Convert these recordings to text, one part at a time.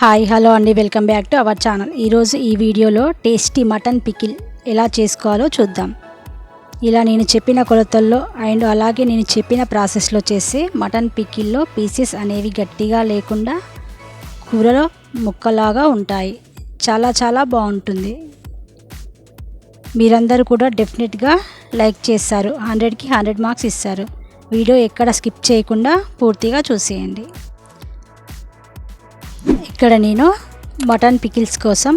Hi hello అండి. Welcome back to our channel. ఈరోజు ఈ వీడియోలో టేస్టీ మటన్ పికిల్ ఎలా చేసుకోవాలో చూద్దాం. ఇలా నేను చెప్పిన కొలతల్లో అండ్ అలాగే నేను చెప్పిన ప్రాసెస్లో చేసి మటన్ పికిల్లో పీసెస్ అనేవి గట్టిగా లేకుండా కూరలో ముక్కలాగా ఉంటాయి. చాలా చాలా బాగుంటుంది. మీరందరూ కూడా డెఫినెట్గా లైక్ చేస్తారు. హండ్రెడ్కి హండ్రెడ్ మార్క్స్ ఇస్తారు. వీడియో ఎక్కడ స్కిప్ చేయకుండా పూర్తిగా చూసేయండి. ఇక్కడ నేను మటన్ పికిల్స్ కోసం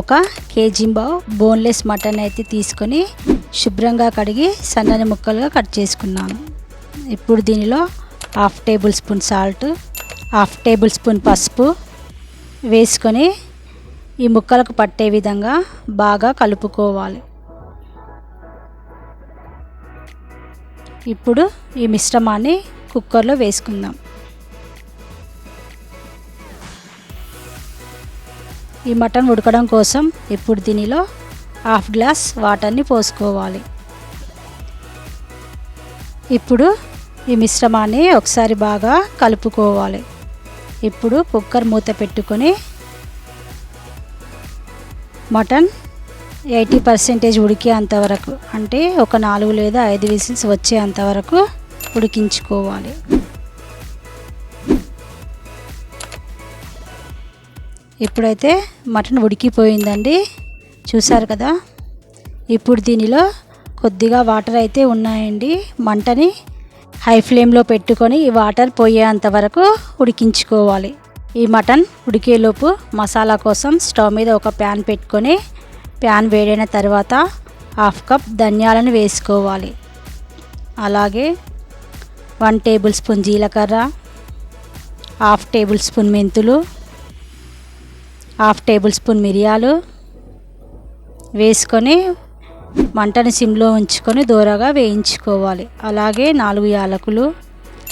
ఒక కేజీ బావ్ బోన్లెస్ మటన్ అయితే తీసుకొని శుభ్రంగా కడిగి సన్నని ముక్కలుగా కట్ చేసుకున్నాను. ఇప్పుడు దీనిలో half tablespoon salt half tablespoon పసుపు వేసుకొని ఈ ముక్కలకు పట్టే విధంగా బాగా కలుపుకోవాలి. ఇప్పుడు ఈ మిశ్రమాన్ని కుక్కర్లో వేసుకుందాం. ఈ మటన్ ఉడకడం కోసం ఇప్పుడు దీనిలో హాఫ్ గ్లాస్ వాటర్ని పోసుకోవాలి. ఇప్పుడు ఈ మిశ్రమాన్ని ఒకసారి బాగా కలుపుకోవాలి. ఇప్పుడు కుక్కర్ మూత పెట్టుకొని మటన్ ఎయిటీ పర్సెంటేజ్ ఉడికేంత వరకు అంటే ఒక నాలుగు లేదా ఐదు విసిల్స్ వచ్చేంత వరకు ఉడికించుకోవాలి. ఇప్పుడైతే మటన్ ఉడికిపోయిందండి. చూసారు కదా? ఇప్పుడు దీనిలో కొద్దిగా వాటర్ అయితే ఉన్నాయండి. మంటని హై ఫ్లేమ్లో పెట్టుకొని ఈ వాటర్ పోయేంత వరకు ఉడికించుకోవాలి. ఈ మటన్ ఉడికేలోపు మసాలా కోసం స్టవ్ మీద ఒక ప్యాన్ పెట్టుకొని ప్యాన్ వేడైన తర్వాత హాఫ్ కప్ ధనియాలను వేసుకోవాలి. అలాగే వన్ టేబుల్ స్పూన్ జీలకర్ర హాఫ్ టేబుల్ స్పూన్ మెంతులు హాఫ్ టేబుల్ స్పూన్ మిరియాలు వేసుకొని మంటని సిమ్లో ఉంచుకొని దూరగా వేయించుకోవాలి. అలాగే నాలుగు యాలకులు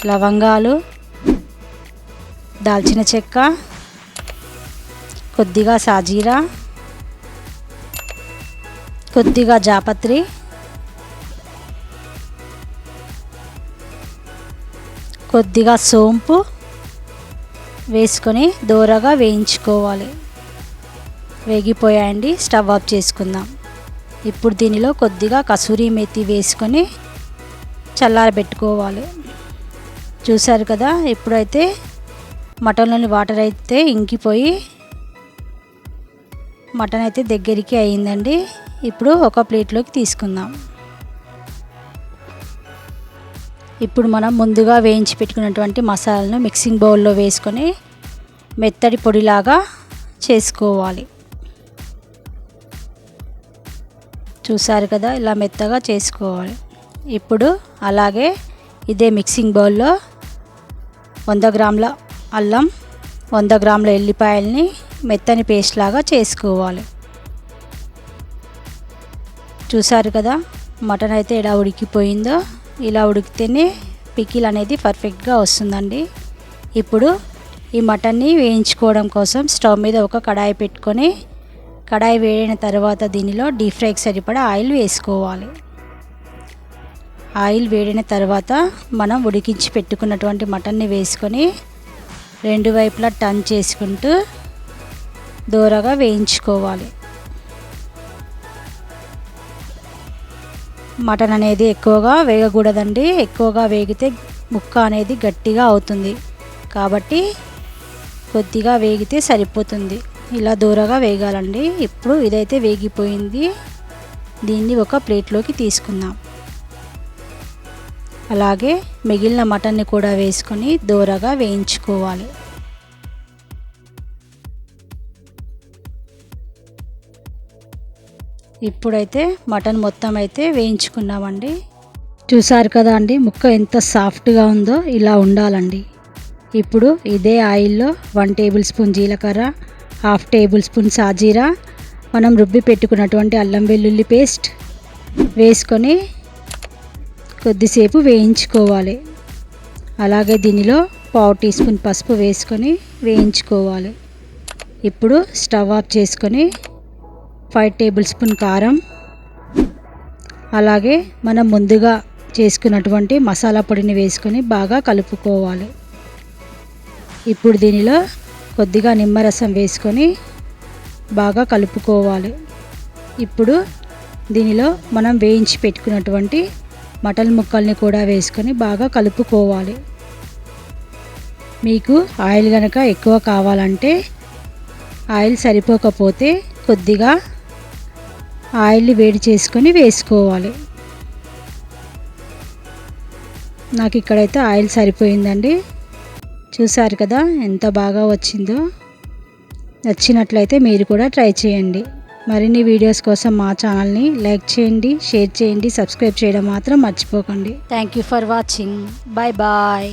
లవంగాలు దాల్చిన చెక్క కొద్దిగా సాజీరా కొద్దిగా జాపత్రి కొద్దిగా సోంపు వేసుకొని దూరగా వేయించుకోవాలి. వేగిపోయాయండి. స్టవ్ ఆఫ్ చేసుకుందాం. ఇప్పుడు దీనిలో కొద్దిగా కసూరి మెతి వేసుకొని చల్లారబెట్టుకోవాలి. చూసారు కదా? ఇప్పుడైతే మటన్లోని వాటర్ అయితే ఇంకిపోయి మటన్ అయితే దగ్గరికి అయిందండి. ఇప్పుడు ఒక ప్లేట్లోకి తీసుకుందాం. ఇప్పుడు మనం ముందుగా వేయించి పెట్టుకున్నటువంటి మసాలాను మిక్సింగ్ బౌల్లో వేసుకొని మెత్తడి పొడిలాగా చేసుకోవాలి. చూసారు కదా ఇలా మెత్తగా చేసుకోవాలి. ఇప్పుడు అలాగే ఇదే మిక్సింగ్ బౌల్లో వంద గ్రాముల అల్లం వంద గ్రాముల ఎల్లిపాయల్ని మెత్తని పేస్ట్ లాగా చేసుకోవాలి. చూసారు కదా మటన్ అయితే ఎలా ఉడికిపోయిందో ఇలా ఉడికితేనే పికిల్ అనేది పర్ఫెక్ట్గా వస్తుందండి. ఇప్పుడు ఈ మటన్ని వేయించుకోవడం కోసం స్టవ్ మీద ఒక కడాయి పెట్టుకొని కడాయి వేడిన తర్వాత దీనిలో డీప్ ఫ్రైకి సరిపడా ఆయిల్ వేసుకోవాలి. ఆయిల్ వేడిన తర్వాత మనం ఉడికించి పెట్టుకున్నటువంటి మటన్ని వేసుకొని రెండు వైపులా టర్న్ చేసుకుంటూ దూరగా వేయించుకోవాలి. మటన్ అనేది ఎక్కువగా వేగకూడదండి. ఎక్కువగా వేగితే ముక్క అనేది గట్టిగా అవుతుంది. కాబట్టి కొద్దిగా వేగితే సరిపోతుంది. ఇలా దూరగా వేగాలండి. ఇప్పుడు ఇదైతే వేగిపోయింది. దీన్ని ఒక ప్లేట్లోకి తీసుకుందాం. అలాగే మిగిలిన మటన్ని కూడా వేసుకొని దూరగా వేయించుకోవాలి. ఇప్పుడైతే మటన్ మొత్తం అయితే వేయించుకున్నామండి. చూసారు కదా అండి ముక్క ఎంత సాఫ్ట్గా ఉందో ఇలా ఉండాలండి. ఇప్పుడు ఇదే ఆయిల్లో వన్ టేబుల్ స్పూన్ జీలకర్ర హాఫ్ టేబుల్ స్పూన్ సాజీరా. మనం రుబ్బి పెట్టుకున్నటువంటి అల్లం వెల్లుల్లి పేస్ట్ వేసుకొని కొద్దిసేపు వేయించుకోవాలి. అలాగే దీనిలో పావు టీ స్పూన్ పసుపు వేసుకొని వేయించుకోవాలి. ఇప్పుడు స్టవ్ ఆఫ్ చేసుకొని ఫైవ్ టేబుల్ స్పూన్ కారం. అలాగే మనం ముందుగా చేసుకున్నటువంటి మసాలా పొడిని వేసుకొని బాగా కలుపుకోవాలి. ఇప్పుడు దీనిలో కొద్దిగా నిమ్మరసం వేసుకొని బాగా కలుపుకోవాలి. ఇప్పుడు దీనిలో మనం వేయించి పెట్టుకున్నటువంటి మటన్ ముక్కల్ని కూడా వేసుకొని బాగా కలుపుకోవాలి. మీకు ఆయిల్ కనుక ఎక్కువ కావాలంటే ఆయిల్ సరిపోకపోతే కొద్దిగా ఆయిల్ని వేడి చేసుకొని వేసుకోవాలి. నాకు ఇక్కడైతే ఆయిల్ సరిపోయిందండి. చూసారు కదా ఎంత బాగా వచ్చిందో. నచ్చినట్లయితే మీరు కూడా ట్రై చేయండి. మరిన్ని వీడియోస్ కోసం మా ఛానల్ని లైక్ చేయండి షేర్ చేయండి సబ్స్క్రైబ్ చేయడం మాత్రం మర్చిపోకండి. Thank you for watching bye bye